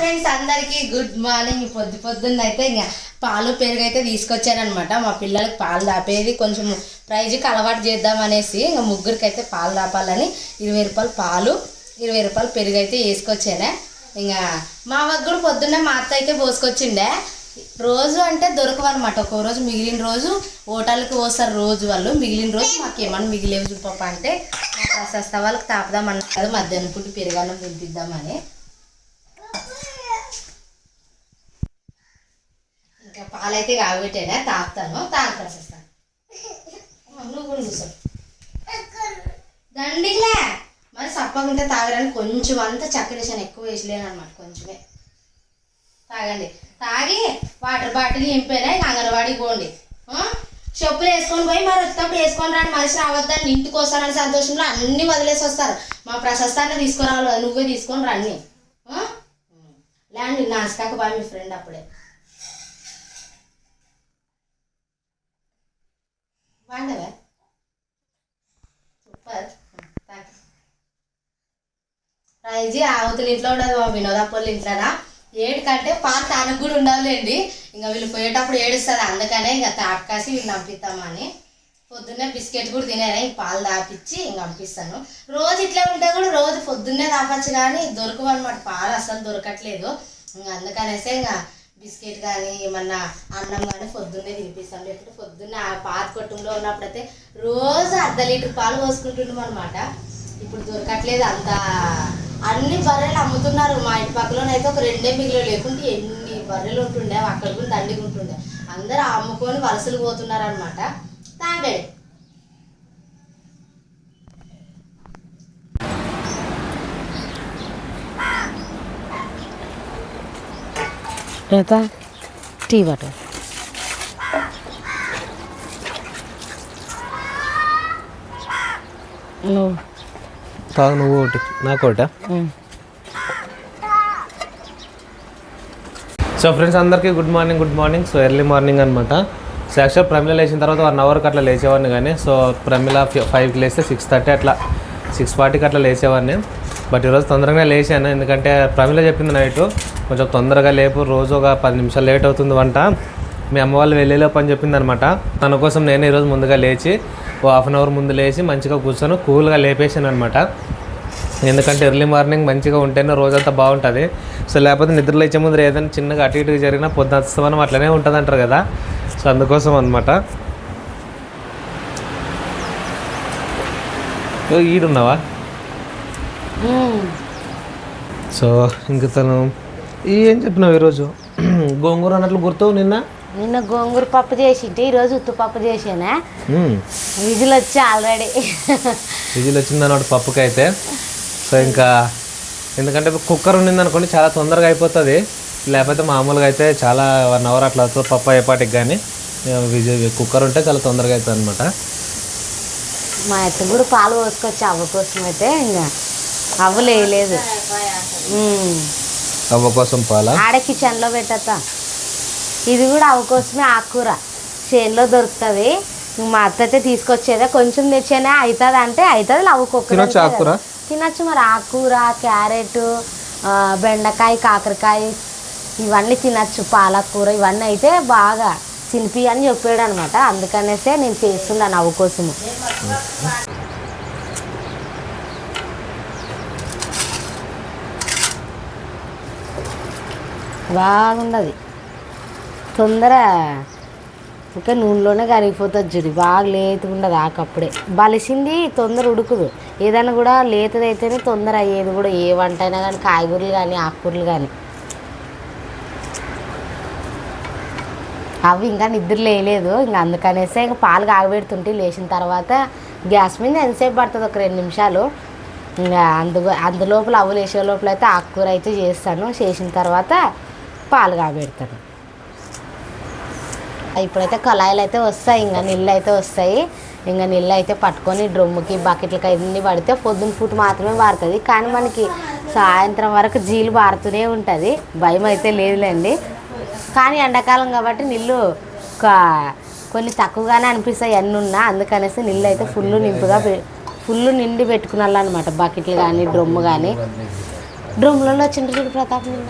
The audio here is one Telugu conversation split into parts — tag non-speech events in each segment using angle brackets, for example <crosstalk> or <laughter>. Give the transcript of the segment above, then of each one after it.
ఫ్రెండ్స్ అందరికి గుడ్ మార్నింగ్. పొద్దు పొద్దున్న అయితే ఇంకా పాలు పెరుగు అయితే తీసుకొచ్చానమాట మా పిల్లలకి పాలు దాపేది కొంచెం ప్రైజ్కి అలవాటు చేద్దాం అనేసి ఇంకా ముగ్గురికి అయితే పాలు దాపాలని ఇరవై రూపాయలు పాలు ఇరవై రూపాయలు పెరుగు అయితే వేసుకొచ్చానే. ఇంకా మా వగ్గుడు కూడా పొద్దున్నే మా అత్త అయితే పోసుకొచ్చిండే. రోజు అంటే దొరకవన్నమాట. ఒక్కో రోజు మిగిలిన రోజు ఓటాలకి పోస్తారు రోజు వాళ్ళు. మిగిలిన రోజు మాకేమన్నా మిగిలేవు చూపప్ప అంటే మా ప్రశస్త వాళ్ళకి తాపుదామన్నా కదా మధ్యాహ్నం పూట పెరుగన్నం తినిపిద్దామని ఇంకా పాలైతే కాబట్టేనే తాగుతాను. తాగుతాను ప్రశస్తాను నువ్వు కూడా దండిలే మరి సప్పకుంటే తాగరాని కొంచెం అంతా చక్కెర వేసాను ఎక్కువ వేసలేను అనమాట కొంచెమే. తాగండి. తాగి వాటర్ బాటిల్ నింపేనా? ఇక అంగన్వాడికి పోండి. చెప్పులు వేసుకొని పోయి మరి వచ్చినప్పుడు వేసుకొని రాని మనిషి రావద్దని ఇంటికి వస్తారని సంతోషంలో అన్ని వదిలేసి వస్తారు. మా ప్రశస్తాన్ని తీసుకురావాలి నువ్వే తీసుకొని రండి. లేండి నాశకాక బాయ్ మీ ఫ్రెండ్ అప్పుడే. వాడవే సూపర్. థ్యాంక్స్ రైజీ అవతల ఇంట్లో ఉండదు మా వినోదప్పళ్ళ ఇంట్లోనా? ఏడుకంటే పాలు తనకు కూడా ఉండాలండి ఇంకా వీళ్ళు పోయేటప్పుడు ఏడుస్తుంది అందుకనే ఇంకా తాపకాసి వీళ్ళు పంపిస్తామని పొద్దున్నే బిస్కెట్ కూడా తినేరా? ఇంక పాలు దాపిచ్చి ఇంక పంపిస్తాను. రోజు ఇట్లా ఉంటే కూడా రోజు పొద్దున్నే తాపచ్చు కానీ దొరకవు అనమాట పాలు అసలు దొరకట్లేదు. ఇంకా అందుకనేసే ఇంకా బిస్కెట్ కానీ ఏమన్నా అన్నం కానీ పొద్దున్నే తినిపిస్తాం. లేకపోతే పొద్దున్నే ఆ పాత కొట్టంలో ఉన్నప్పుడైతే రోజు అర్ధ లీటర్ పాలు పోసుకుంటున్నాం అనమాట ఇప్పుడు దొరకట్లేదు అంత. అన్ని బర్రెలు అమ్ముతున్నారు. మా ఇంటి పక్కలోనైతే ఒక రెండే మిగిలి లేకుంటే ఎన్ని బర్రెలు ఉంటుండే అక్కడికి అక్కడ కూడా దండిగా ఉంటుండే. అందరూ అమ్ముకొని వలసలు పోతున్నారు అనమాట తాగాడు. రేత టీ వాటర్. నువ్వు. తాగు నువ్వు ఒకటి. నాకు ఒకట. సో ఫ్రెండ్స్ అందరికీ good morning good morning. So early morning అనమాట సో యాక్చువల్ ప్రమిళ లేచిన తర్వాత వన్ అవర్కి అట్లా లేచేవాడిని కానీ సో ప్రమిళ ఫైవ్కి లేస్తే సిక్స్ థర్టీ అట్లా సిక్స్ ఫార్టీకి అట్లా లేచేవాడిని. బట్ ఈరోజు తొందరగా లేచాను. ఎందుకంటే ప్రమిళ చెప్పింది నైట్. కొంచెం తొందరగా లేపు. రోజు ఒక పది నిమిషాలు లేట్ అవుతుంది వంట. మీ అమ్మ వాళ్ళు వెళ్ళేలోపు అని చెప్పింది అనమాట తన కోసం నేను ఈరోజు ముందుగా లేచి ఓ హాఫ్ అన్ అవర్ ముందు లేచి మంచిగా కూర్చొని కూల్గా లేపేసాను అనమాట ఎందుకంటే ఎర్లీ మార్నింగ్ మంచిగా ఉంటేనే రోజంతా బాగుంటుంది. సో లేకపోతే నిద్ర ఇచ్చే ముందు ఏదైనా చిన్నగా అటు ఇటు జరిగినా పొద్దుస్తమానం అట్లనే ఉంటుంది అంటారు కదా. సో అందుకోసం అనమాట ఈడున్నావా? సో ఇంక తను ఏం చెప్పినావు ఈరోజు? గోంగూర అన్నట్లు గుర్తు నిన్న? నిన్న గోంగూర పప్పు చేసింటే ఈరోజు ఉత్తు పప్పు చేసానా. విజిల్ వచ్చి ఆల్రెడీ. విజిల్ వచ్చింది అన్నమాట పప్పుకి అయితే సో ఇంకా ఎందుకంటే కుక్కర్ ఉండింది అనుకోండి చాలా తొందరగా అయిపోతుంది. లేకపోతే మామూలుగా అయితే చాలా వన్ అవర్ అట్లా అవుతుంది పప్పు అయ్యేపాటికి కానీ కుక్కర్ ఉంటే చాలా తొందరగా అవుతుంది అనమాట మా అత్త కూడా పాలు పోసుకొచ్చి అవ్వ కోసం అయితే ఇంకా అవ్వ లేదు. అవ్వ కోసం పాల? ఆడ కిచెన్లో పెట్టతా ఇది కూడా అవ్వ కోసమే ఆకుకూర చేనులో దొరుకుతుంది. మా అత్త అయితే తీసుకొచ్చేదే. కొంచెం తెచ్చేనే అవుతుంది అంటే అవుతుంది అవ్వకొక్క తినొచ్చు ఆకుకూర? తినొచ్చు మరి. ఆకుకూర క్యారెట్ బెండకాయ కాకరకాయ ఇవన్నీ తినచ్చు. పాలకూర ఇవన్నీ అయితే బాగా తినిపి అని చెప్పాడు అనమాట అందుకనేసే నేను చేస్తున్నాను అవ్వ కోసము. బాగుంది తొందర ఇంకా నూనెలోనే కరిగిపోతుంది చూడు బాగా లేతగా ఉండదు ఆకప్పుడే. బలిసింది తొందర ఉడుకుదు. ఏదైనా కూడా లేతదైతేనే తొందర అయ్యేది కూడా ఏ వంట అయినా కానీ కాయగూరలు కానీ ఆకుకూరలు కానీ అవి ఇంకా నిద్ర లేయలేదు ఇంకా అందుకనేసే ఇంకా పాలు కాగబెడుతుంటే లేచిన తర్వాత గ్యాస్ మీద ఎంతసేపు పడుతుంది? ఒక రెండు నిమిషాలు. ఇంకా అందు అందులోపల అవ్వు వేసే లోపల అయితే ఆకుకూర అయితే చేస్తాను. చేసిన తర్వాత పాలు కాబెడతాడు ఇప్పుడైతే కళాయిలు అయితే వస్తాయి ఇంకా నీళ్ళు అయితే వస్తాయి. ఇంకా నీళ్ళు అయితే పట్టుకొని డ్రమ్ముకి బకెట్లకి అన్నీ పడితే పొద్దున్న పూట మాత్రమే పారుతుంది కానీ మనకి సాయంత్రం వరకు జీలు పారుతూనే ఉంటుంది. భయం అయితే లేదులేండి. కానీ ఎండాకాలం కాబట్టి నీళ్ళు కా- కొన్ని తక్కువగానే అనిపిస్తాయి అన్నీ ఉన్నా అందుకనేసి నీళ్ళు అయితే ఫుల్ నింపుగా ఫుల్ నిండి పెట్టుకున్నాను అనమాట బకెట్లు కానీ డ్రమ్ము కానీ డ్రమ్ములలో వచ్చిండ్రు చూడు ప్రతాప్ నిన్న.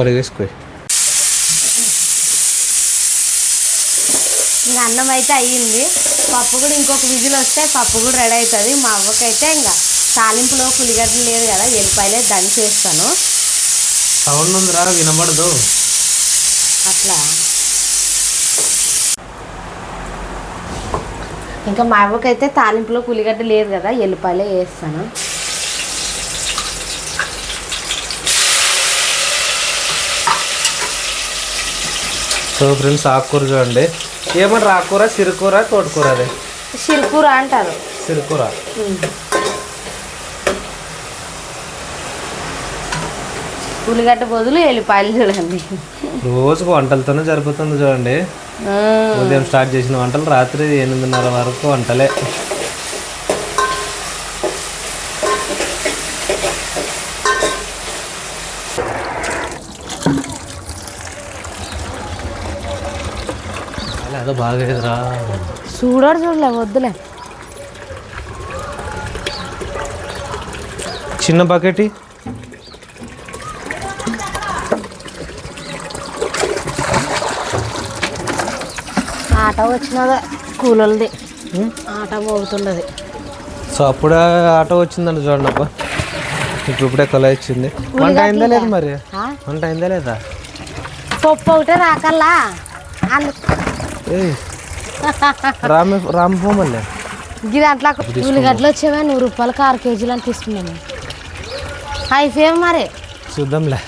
కడిగేసుకో ఇంకా అన్నం అయితే అయ్యింది. పప్పు కూడా ఇంకొక విజిల్ వస్తే పప్పు కూడా రెడీ అవుతుంది. మా అవ్వకైతే ఇంకా తాలింపులో పులిగడ్డలు లేదు కదా ఎల్లిపాయలే దంచేస్తాను సౌండ్ ఉందిరా వినబడదు. అట్లా. ఇంకా మా అవ్వకైతే తాలింపులో పులిగడ్డ లేదు కదా ఎల్లిపాయలే వేస్తాను. సో ఫ్రెండ్స్ ఆకుకూర చూడండి. ఏమంటారు? ఆకుకూర సిరుకూర తోటకూర అదే? సిరుకూర అంటారు. సిరుకూర. ఉల్లిగడ్డ బదులు ఎల్లిపాయలు చూడండి. రోజుకు వంటలతోనే సరిపోతుంది చూడండి. ఉదయం స్టార్ట్ చేసిన వంటలు రాత్రి ఎనిమిదిన్నర వరకు వంటలే. అదో బాగలేదురా చూడడు చూడలే వద్దులే. చిన్న బకెట్ ఆట వచ్చినదే కూలది ఆట మోగుతుండదు సో అప్పుడే ఆటో వచ్చిందండి చూడండి అబ్బా. ఇప్పుడు ఇప్పుడే కొల ఇచ్చింది. వంట అయిందా లేదు మరి? ఆ? వంట అయిందా లేదా? పప్పు ఒకటే రాకల్లా? రామ రామ మళ్ళీ ఇది దాంట్లో ఉల్లిగడ్డలు వచ్చేవా నూరు రూపాయలకి ఆరు కేజీలు అని తీసుకున్నాను అయిపోయావు మరి చూద్దాంలే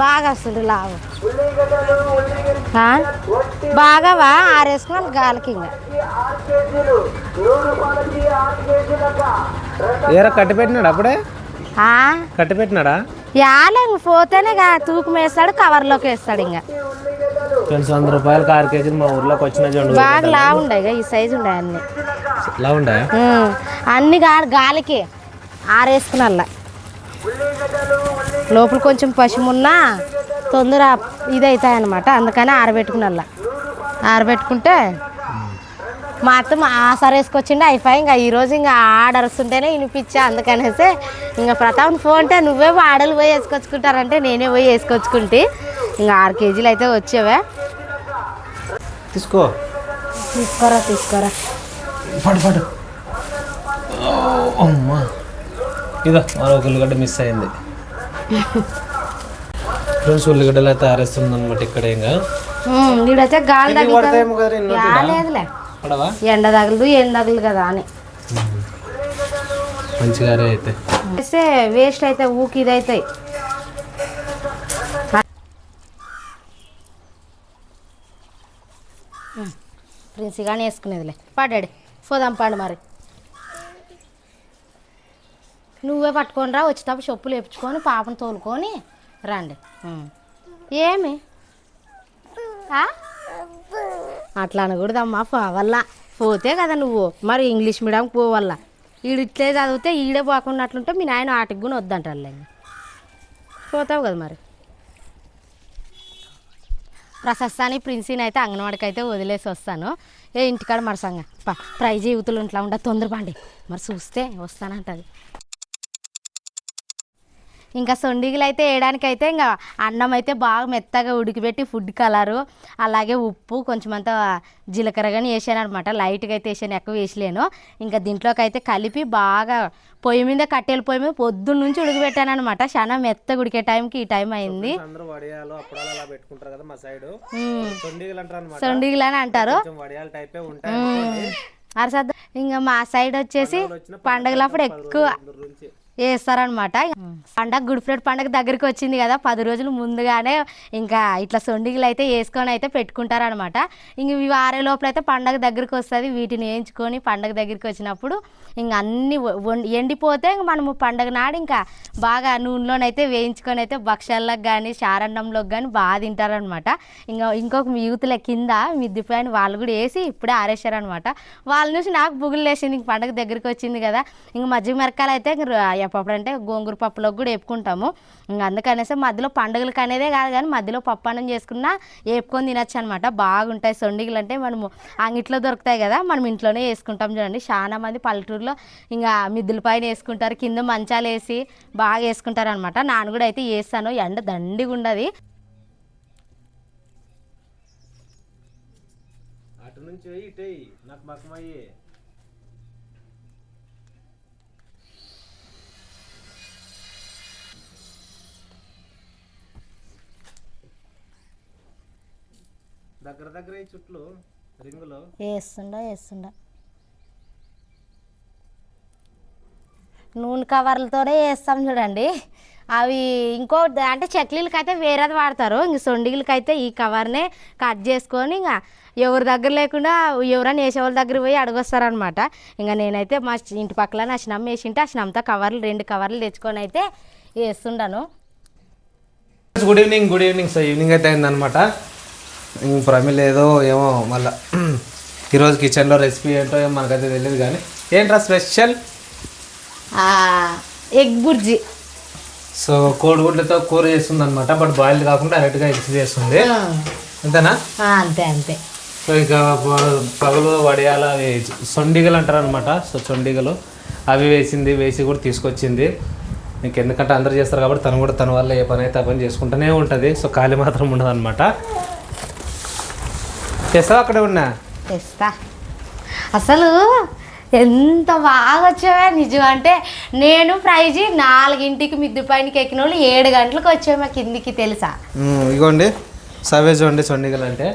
బాగా వస్తుంది లావు ఆ? బాగావా ఆరేసుకున్నాను గాలికి ఇంకా ఏరా కట్టి పెట్టినాడు అప్పుడే? ఆ? కట్టి పెట్టినాడా? యాలే పోతేనే గా తూకం వేస్తాడు కవర్లోకి వేస్తాడు ఇంకా. వంద రూపాయలకి ఆరు కేజీలు మా ఊర్లోకి వచ్చిన చూడండి బాగా లావు ఉండే ఈ సైజు ఉండే అన్ని. ఇలా ఉండే. అన్ని గా గాలికి ఆరేసుకున్నల్లా లోపల కొంచెం పశువున్నా తొందర ఇదవుతాయి అనమాట అందుకని ఆరబెట్టుకున్నల్లా ఆరబెట్టుకుంటే మా అత్త మా ఆసారు వేసుకొచ్చిండే అయిపోయి ఇంకా ఈరోజు ఇంకా ఆర్డర్ వస్తుంటేనే వినిపించా అందుకనేసి ఇంకా ప్రతాప్ ఫోన్ అంటే నువ్వే ఆడలు పోయి వేసుకొచ్చుకుంటారంటే నేనే పోయి వేసుకొచ్చుకుంటే. ఇంకా ఆరు కేజీలు అయితే వచ్చేవే. తీసుకో. తీసుకోరా తీసుకోరా. పడు పడు. ఓ, అమ్మా. ఇదో మరొక ఉల్లిగడ్డ మిస్ అయింది. ఫ్రెండ్స్ ఉల్లిగడ్డలు అయితే ఆరేస్తుంది అనమాట ఇక్కడ ఇంకా. గాలి ఎండ తగలదు ఎండ తగలదు కదా అని. మంచిగా ఆరే అయితే. వేస్తే వేస్ట్ అయితే ఊకి ఇదైతాయి ప్రిన్సి కానీ వేసుకునేదిలే. పడాడు పోదాం పాడు మరి. నువ్వే పట్టుకొని రా వచ్చేటప్పుడు చెప్పులు వేపించుకొని పాపను తోలుకొని రండి. ఏమి? ఆ? అట్లా అనకూడదమ్మా పోవల్ల. పోతే కదా నువ్వు. మరి ఇంగ్లీష్ మీడియం పోవల్ల. ఈడు ఇట్లే చదివితే ఈడే పోకున్నట్లుంటే మీ నాయన ఆటకి కూడా వద్దంటారు పోతావు కదా మరి. ప్రశస్తాని ప్రిన్సీని అయితే అంగన్వాడికి అయితే వదిలేసి వస్తాను. ఏ ఇంటికాడ మరసంగా సంగ ప్రైజ్ యూతులు ఇంట్లో ఉండ తొందరపండి. మరి చూస్తే వస్తానంటది. ఇంకా సొండిగులు అయితే వేయడానికి అయితే ఇంకా అన్నం అయితే బాగా మెత్తగా ఉడికిపెట్టి ఫుడ్ కలరు అలాగే ఉప్పు కొంచెం అంత జీలకర్ర కానీ వేసాను అనమాట లైట్గా అయితే వేసాను ఎక్కువ వేసలేను. ఇంకా దీంట్లోకి అయితే కలిపి బాగా పొయ్యి మీద కట్టెల పొయ్యి మీద పొద్దున్న నుంచి ఉడికిపెట్టాను అనమాట చాలా మెత్తగా ఉడికే టైంకి ఈ టైం అయింది. సొండిగులు అని అంటారు. అరసద్ద ఇంకా మా సైడ్ వచ్చేసి పండగలప్పుడు ఎక్కువ వేస్తారనమాట పండగ గుడ్ ఫ్రైడ్ పండగ దగ్గరికి వచ్చింది కదా పది రోజులు ముందుగానే ఇంకా ఇట్లా సొండిగులు అయితే వేసుకొని అయితే పెట్టుకుంటారనమాట. ఇంక ఇవి ఆరే లోపల అయితే పండగ దగ్గరికి వస్తుంది వీటిని వేయించుకొని పండగ దగ్గరికి వచ్చినప్పుడు ఇంకా అన్ని ఎండిపోతే ఇంక మనము పండగ నాడు ఇంకా బాగా నూనెలోనైతే వేయించుకొని అయితే భక్ష్యాలకు కానీ చారన్నంలోకి కానీ బాగా తింటారనమాట. ఇంకా ఇంకొక యూత్ల కింద మిద్ది పైన వాళ్ళు కూడా వేసి ఇప్పుడే ఆరేసారనమాట వాళ్ళ నుంచి నాకు బుగులు వేసింది ఇంక పండగ దగ్గరికి వచ్చింది కదా. ఇంక మజ్జిగ మిరకాయలు అయితే ఇంక ర- అంటే గోంగూర పప్పులోకి కూడా వేపుకుంటాము. అందుకనేసి మధ్యలో పండుగలకు అనేదే కాదు కానీ మధ్యలో పప్పు అన్నం చేసుకున్నా వేపుకొని తినచ్చు అనమాట బాగుంటాయి సొండిగలు అంటే మనము అంగిట్లో దొరుకుతాయి కదా మనం ఇంట్లోనే వేసుకుంటాం చూడండి. చాలా మంది పల్లెటూరులో ఇంకా మిద్దుల పైన వేసుకుంటారు కింద మంచాలు వేసి బాగా వేసుకుంటారు అనమాట నాన్న కూడా అయితే వేస్తాను. ఎండ దండిగా ఉండదు. అటు నుంచి నాకు మకమయ్యే. దగ్గర దగ్గర ఈ చుట్లు రింగులు. వేస్తుండ వేస్తుండ. నూనె కవర్లతోనే వేస్తాం చూడండి. అవి ఇంకో అంటే చక్లీలకి అయితే వేరేది వాడతారు. ఇంక సొండిలకి అయితే ఈ కవర్నే కట్ చేసుకొని ఇంకా ఎవరి దగ్గర లేకుండా ఎవరైనా వేసే వాళ్ళ దగ్గర పోయి అడగొస్తారనమాట ఇంకా నేనైతే మా ఇంటి పక్కల నా స్నమ్ వేసింటే ఆ స్నమ్తో కవర్లు రెండు కవర్లు తెచ్చుకొని అయితే వేస్తుండను. Good evening good evening so evening అయితే అయిందనమాట ఇంక ప్రమిళ ఏదో ఏమో మళ్ళా ఈరోజు కిచెన్లో రెసిపీ ఏంటో ఏమో మనకైతే తెలియదు కానీ ఏంట్రా స్పెషల్ ఎగ్ బుర్జీ. సో కోడిగుడ్లతో కూర చేస్తుంది అనమాట బట్ బాయిల్డ్ కాకుండా డైరెక్ట్గా ఎగ్స్ చేస్తుంది. అంతేనా? అంతే అంతే. సో ఇక పగలు వడియాల సొండిగలు అంటారు అనమాట సో చొండిగలు అవి వేసింది వేసి కూడా తీసుకొచ్చింది. ఇంక ఎందుకంటే అందరు చేస్తారు కాబట్టి తను కూడా తన వల్ల ఏ పని అయితే ఆ పని చేసుకుంటూనే ఉంటుంది. సో ఖాళీ మాత్రం ఉండదు అనమాట చేస్తావా అక్కడే ఉన్నా? తెస్తా. అసలు ఎంత బాగా వచ్చావే నిజం అంటే నేను ప్రైజ్ నాలుగింటికి మిద్దు పైనకి ఎక్కిన వాళ్ళు ఏడు గంటలకు వచ్చాము కిందికి తెలుసా? ఇగోండి. సవే చూడండి చొండిగలు అంటే.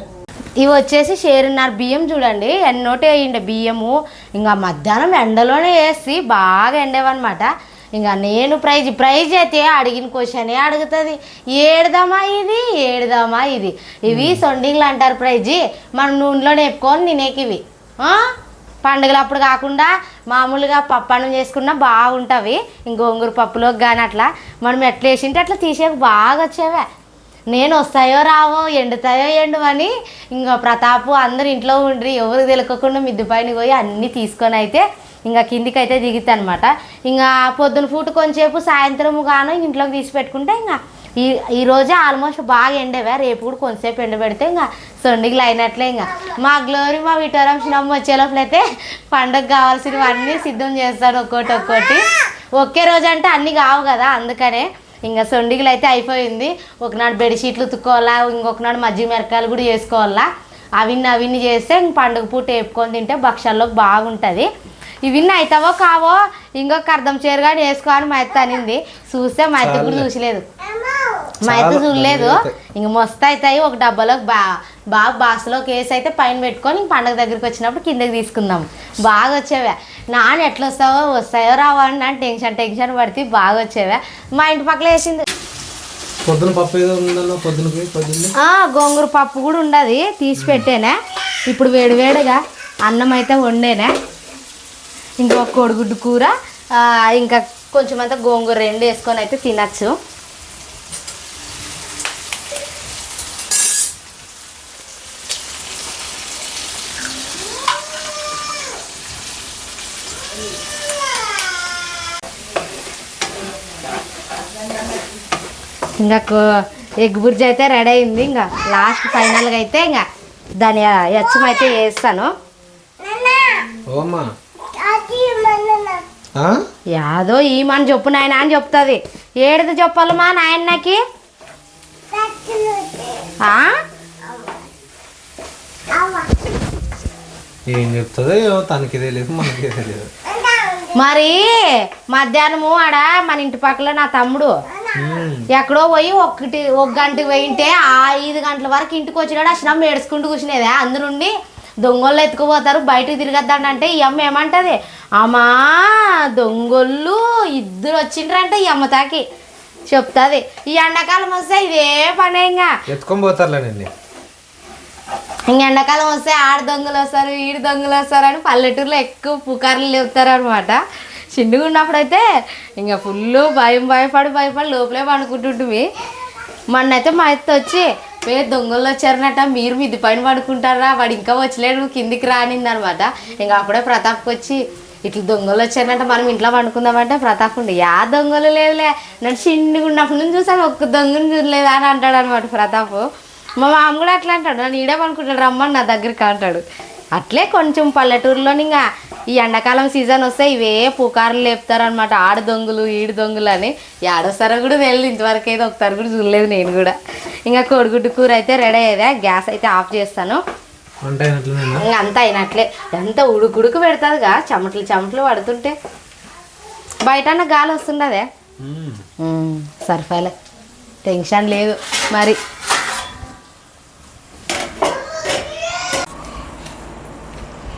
ఇవి వచ్చేసి షేరున్నర బియ్యం చూడండి. ఎన్నోటి వేయండి బియ్యము. ఇంకా మధ్యాహ్నం ఎండలోనే వేసి బాగా ఎండేవన్నమాట. ఇంకా నేను ప్రైజ్ ప్రైజ్ అయితే అడిగిన క్వశ్చనే అడుగుతుంది. ఏడుదామా ఇది? ఏడుదామా ఇది? ఇవి సొండింగ్లు అంటారు ప్రైజ్. మనం నూనెలో నేపుకొని తినేకి ఇవి. ఆ? పండుగలప్పుడు కాకుండా మామూలుగా పప్పు అన్నం చేసుకున్నా బాగుంటవి. ఇంకొంగురు పప్పులోకి కానీ అట్లా. మనం ఎట్లా వేసింటే అట్లా తీసేకి బాగా వచ్చేవే. నేను వస్తాయో రావో ఎండుతాయో ఎండు అని ఇంకా ప్రతాపు అందరు ఇంట్లో ఉండ్రి. ఎవరు తెలియకుండా మిద్దు పైన పోయి అన్నీ తీసుకొని అయితే ఇంకా కిందికి అయితే దిగుతా అనమాట ఇంకా పొద్దున పూట కొంచెంసేపు సాయంత్రం గాను ఇంట్లోకి తీసి పెట్టుకుంటే ఇంకా ఈ ఈ రోజే ఆల్మోస్ట్ బాగా ఎండవే. రేపు కూడా కొంతసేపు ఎండబెడితే ఇంకా సొండిగిలు అయినట్లే ఇంకా. మా గ్లోరీ మా విటోరం చిన్నమ్మ వచ్చే లోపలైతే పండగ కావాల్సినవన్నీ సిద్ధం చేస్తాడు ఒక్కోటి ఒక్కోటి. ఒకే రోజు అంటే అన్నీ కావు కదా అందుకనే ఇంకా సొండిగులు అయితే అయిపోయింది. ఒకనాడు బెడ్షీట్లు ఉతుక్కోవాలా ఇంకొకనాడు మజ్జిగ మిరకాయలు కూడా చేసుకోవాలా అవిన్ని అవిన్ని చేస్తే ఇంక పండుగ పూట వేపుకొని తింటే భక్షాల్లోకి బాగుంటుంది. ఇవిన్ని అవుతావో కావో? ఇంకొక అర్థం చేరుగాని వేసుకో అని మా అత్త అనింది. చూస్తే మా అత్త కూడా చూసలేదు. మా అత్త చూడలేదు. ఇంక మస్తు అవుతాయి ఒక డబ్బాలోకి బా బాగా బాక్స్లోకి వేసి అయితే పైన పెట్టుకొని ఇంక పండగ దగ్గరికి వచ్చినప్పుడు కిందకి తీసుకుందాం. బాగా వచ్చేవే. నాన్న ఎట్లా వస్తావో? వస్తాయో రావో అని నన్ను టెన్షన్ టెన్షన్ పడితే బాగా వచ్చేవే. మా ఇంటి పక్కల వేసింది. పొద్దున పప్పు ఏదో ఉందన్న పొద్దునకి పొద్దున్న? ఆ, గోంగూర పప్పు కూడా ఉండదు. తీసి పెట్టేనే. ఇప్పుడు వేడివేడిగా అన్నం అయితే వండేనే. ఇంకో కోడిగుడ్డు కూర ఆ, ఇంకా కొంచెం అంతా గోంగూర రెండు వేసుకొని అయితే తినచ్చు. ఇంకా ఎగ్ బుర్జీ అయితే రెడీ అయింది. ఇంకా లాస్ట్ ఫైనల్గా అయితే ఇంకా దాని ఎచ్చం అయితే వేస్తాను యాదో ఈమని చెప్పు నాయన అని చెప్తుంది. ఏడిది చెప్పాలమ్మా నాయనకి ఆ? ఏం చెప్తుందో తనకి తెలియదు మనకి తెలియదు. మరి మధ్యాహ్నము ఆడ మన ఇంటి పక్కల నా తమ్ముడు. ఎక్కడో పోయి ఒకటి ఒక గంటకి పోయింటే ఆ ఐదు గంటల వరకు ఇంటికి వచ్చినాడు. అసలు ఏడుచుకుంటూ కూర్చునేదే? అందునుండి దొంగలు ఎత్తుకుపోతారు బయటకు తిరగద్దంటే ఈ అమ్మ ఏమంటది? అమ్మా దొంగలు ఇద్దరు వచ్చిండ్రంటే ఈ అమ్మ తాకి. చెప్తుంది. ఈ ఎండాకాలం వస్తే ఇదే పనే ఇంకా. ఎత్తుకొని పోతారులేనండి ఇంక ఎండాకాలం వస్తే ఆడ దొంగలు వస్తారు ఈడు దొంగలు వస్తారు అని పల్లెటూరులో ఎక్కువ పుకార్లు లేపుతారు అనమాట చిన్నగా ఉన్నప్పుడైతే ఇంకా ఫుల్ భయం భయపడి భయపడి లోపలే పడుకుంటుంటివి మొన్నైతే మా ఎత్తు వచ్చి వే దొంగలు వచ్చారనట మీరు మిద్ది పైన పడుకుంటారా? వాడు ఇంకా వచ్చలేడు కిందికి రానింది అనమాట ఇంకా అప్పుడే ప్రతాప్కి వచ్చి ఇట్లా దొంగలు వచ్చారంటే మనం ఇంట్లో పండుకుందామంటే ప్రతాప్ ఉండి. యా దొంగలు లేదులే. నన్ను చిన్నగా ఉన్నప్పటి నుంచి చూసాను ఒక్క దొంగను చూడలేదు? అని అంటాడు అనమాట ప్రతాప్. మా మామ కూడా అట్లా అంటాడు నన్ను ఈడే పనుకుంటాడు రమ్మని నా దగ్గరికి అంటాడు. అట్లే కొంచెం పల్లెటూరులోని ఇంకా ఈ ఎండాకాలం సీజన్ వస్తే ఇవే పుకార్లు లేపుతారనమాట ఆడ దొంగలు ఈడు దొంగలు అని. ఏడొస్తారో కూడా తెలియదు ఇంతవరకు అయితే ఒకసారి కూడా చూడలేదు నేను కూడా. ఇంకా కోడిగుడ్డు కూర అయితే రెడీ అయ్యేదే. గ్యాస్ అయితే ఆఫ్ చేస్తాను. అంతా అయినట్లే. ఎంత ఉడుకుడుకు పెడుతుందిగా. చెమటలు చెమటలు పడుతుంటే. బయట గాలి వస్తుండదే. సరిపోలే. టెన్షన్ లేదు మరి.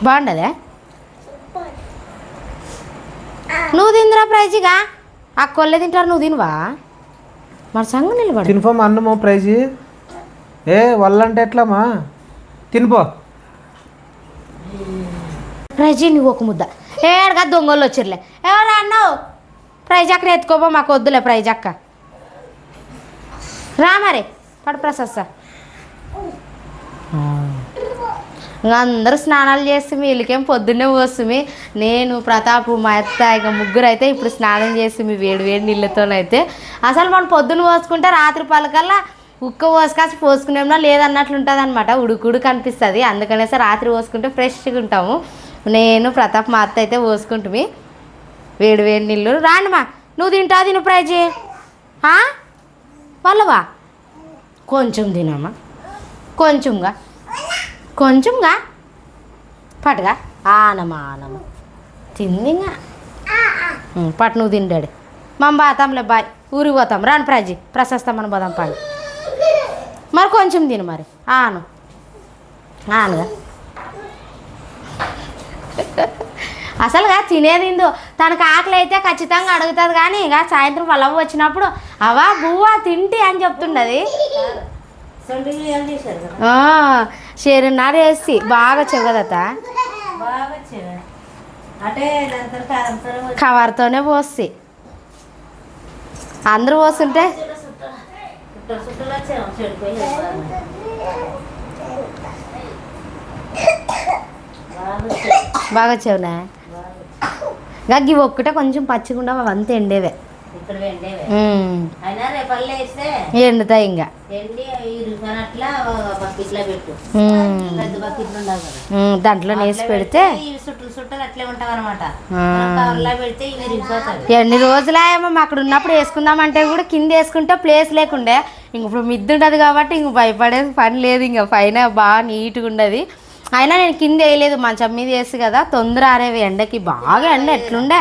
బాగుండదే? నువ్వు తిందిరా ప్రైజ్గా? ఆ కొల్లే తింటారు నువ్వు తినవా? మరి సంగ నిలబడు. తినిపో అన్నమో ప్రైజ్. ఏ వాళ్ళంటే ఎట్లమ్మా? తినిపో. ప్రైజీ నువ్వు ఒక ముద్ద. ఏడగా దొంగలు వచ్చిర్లే. ఎవరు అన్నావు ప్రైజ్ అక్కడ ఎత్తుకోబో మాకు వద్దులే ప్రైజ్ అక్క. రా మరి పడు ప్రసాద్ సార్. ఇంకా అందరూ స్నానాలు చేసి వీళ్ళకేం పొద్దున్నే పోసుమి నేను ప్రతాప్ మా అత్త ఇక ముగ్గురు అయితే ఇప్పుడు స్నానం చేసి మీ వేడి వేడి నీళ్ళతోనైతే. అసలు మనం పొద్దున్న పోసుకుంటే రాత్రి పలకల్లా ఉక్క పోసుకాసి పోసుకునేమో లేదన్నట్లు ఉంటుంది అనమాట ఉడుకుడు కనిపిస్తుంది. అందుకనేసి రాత్రి పోసుకుంటే ఫ్రెష్గా ఉంటాము. నేను ప్రతాప్ మా అత్త అయితే పోసుకుంటుమి వేడి వేడి నీళ్ళు. రాండిమా నువ్వు తింటావు తిను ప్రైజ్. వాళ్ళవా? కొంచెం తినమ్మా. కొంచెంగా. కొంచెంగా పట్టుగా. ఆనమా ఆనమా. తిందిగా పట్టు నువ్వు తిండాడు. మనం పోతాంలే బాయ్. ఊరికి పోతాం. రాను ప్రాజీ. ప్రశస్తం మనం పోదాం పాడు మరి కొంచెం తిను మరి. ఆను. ఆనుగా. అసలుగా తినేదిందో తనకు ఆకలి అయితే ఖచ్చితంగా అడుగుతుంది కానీ ఇక సాయంత్రం వాళ్ళ వచ్చినప్పుడు అవా బువ్వా తింటి అని చెప్తుండది. షేరున్నర వేసి బాగా చెవదత కవర్తోనే పోసి. అందరూ పోస్తుంటే బాగా చెవునా గగ్గి ఒక్కటే కొంచెం పచ్చిగుండా అవంతా ఎండేవే. ఎండుతాయి ఇంకా. దాంట్లో నేసి పెడితే ఎన్ని రోజులాయేమో అక్కడ ఉన్నప్పుడు వేసుకుందామంటే కూడా కింద వేసుకుంటే ప్లేస్ లేకుండే. ఇంక ఇప్పుడు మిద్దు ఉంటుంది కాబట్టి ఇంక భయపడే పని లేదు ఇంకా. పైన బాగా నీట్గా ఉండదు. అయినా నేను కింద వేయలేదు మంచం మీద వేసి కదా తొందర ఆరేవి ఎండకి బాగా ఎండ. ఎట్లుండే?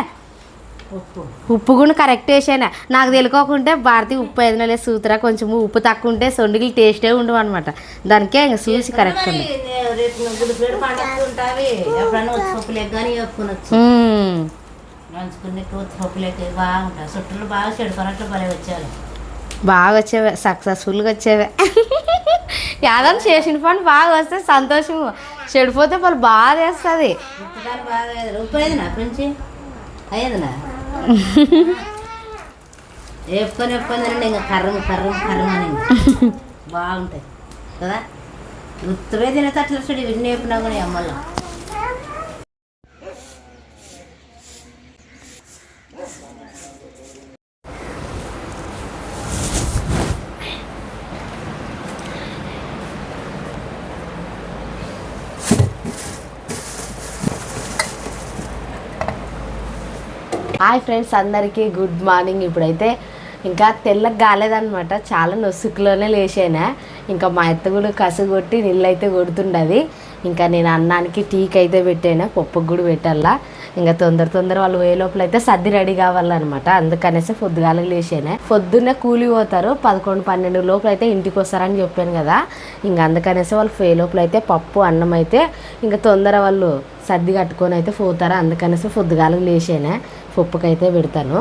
ఉప్పు. కూడా కరెక్ట్ వేసాను. నాకు తెలియకోకుంటే భారతి ఉప్పు ఏదైనా లేదు సూత్రా కొంచెం ఉప్పు తక్కువ ఉంటే సొండికి టేస్టే ఉండవు అనమాట దానికే ఇంక చూసి కరెక్ట్ ఉంది. బాగా వచ్చేవే సక్సెస్ఫుల్గా వచ్చేవే. యాదవ్ చేసిన పని బాగా వస్తే సంతోషం చెడిపోతే వాళ్ళు బాగా చేస్తుంది. వేపుకొని తినండి ఇంకా కర్రం కర్రం కర్రం అని. <laughs> బాగుంటాయి. కదా? ఉత్తమే తినేటట్లు చూడు ఇవన్నీ వేపినా కూడా ఈ హాయ్ ఫ్రెండ్స్ అందరికీ గుడ్ మార్నింగ్. ఇప్పుడైతే ఇంకా తెల్లకి కాలేదనమాట చాలా నొసుకులోనే లేచాను. ఇంకా మా అత్త కూడా కసు కొట్టి నీళ్ళు అయితే కొడుతుండది. ఇంకా నేను అన్నానికి టీకి అయితే పెట్టాను పప్పుకు కూడా పెట్టాలా. ఇంకా తొందర తొందర వాళ్ళు పోయే లోపల అయితే సర్ది రెడీ కావాలన్నమాట. అందుకనేసి పొద్దుగాలకు లేచాను. పొద్దున్నే కూలి పోతారు పదకొండు పన్నెండు లోపల అయితే ఇంటికి వస్తారని చెప్పాను కదా. ఇంకా అందుకనేసి వాళ్ళు పోయే లోపల అయితే పప్పు అన్నం అయితే ఇంకా తొందర వాళ్ళు సర్ది కట్టుకొని అయితే పోతారు. అందుకనేసి పొద్దుగాలకు లేచాను. పప్పుకైతే పెడతాను.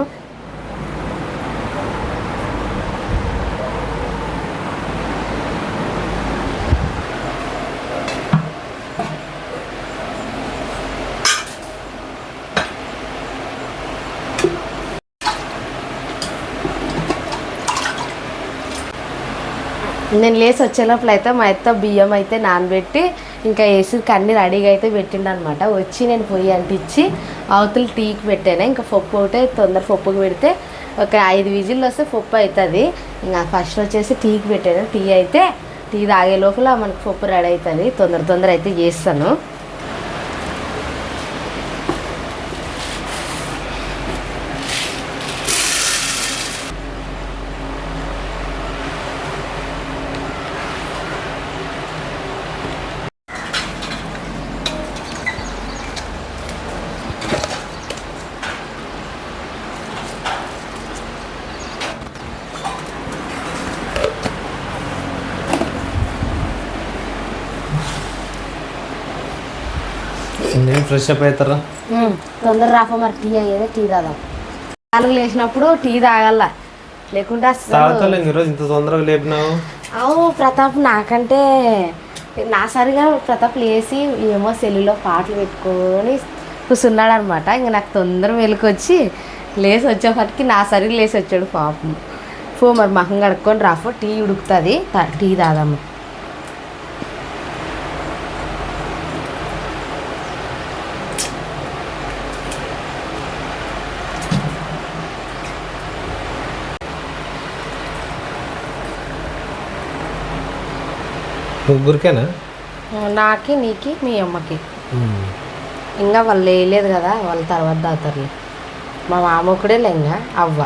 నేను లేచి వచ్చే అయితే మా అత్త బియ్యం అయితే నానబెట్టి ఇంకా వేసి అన్ని రెడీగా అయితే పెట్టిండు అనమాట వచ్చి నేను పొయ్యి అంటించి అవతల టీకి పెట్టాను? ఇంకా పప్పు ఒకటే తొందర పప్పుకి పెడితే ఒక ఐదు విజిల్లు వస్తే పప్పు అవుతుంది ఇంకా ఫస్ట్ వచ్చేసి టీకి పెట్టాను. టీ అయితే టీ తాగే లోపల మనకు పప్పు రెడీ అవుతుంది. తొందర తొందర అయితే చేస్తాను నేను ఫ్రెష్ అప్ అవుతారా తొందర రాఫ మరి టీ అయ్యేది టీ తాదాం. నాలుగు లేచినప్పుడు టీ తాగల లేకుంటే అసలు ఈరోజు ఇంత తొందరగా లేపినావు. అవు ప్రతాప్ నాకంటే నా సరిగా ప్రతాప్ లేచి ఏమో సెల్లులో పాటలు పెట్టుకొని కూర్చున్నాడు అనమాట ఇంకా నాకు తొందర వెలుకొచ్చి లేచి వచ్చేపటికి నా సరిగా లేచి వచ్చాడు పాపం. పో మరి మహం కడుక్కొని రాఫో టీ ఉడుకుతుంది తా- టీ తాదాము. ముగ్గురికేనా? నాకి నీకి మీ అమ్మకి. ఇంకా వాళ్ళు వేయలేదు కదా వాళ్ళ తర్వాత తాగుతారులే మా మామ ఒకడే ఇంకా అవ్వ.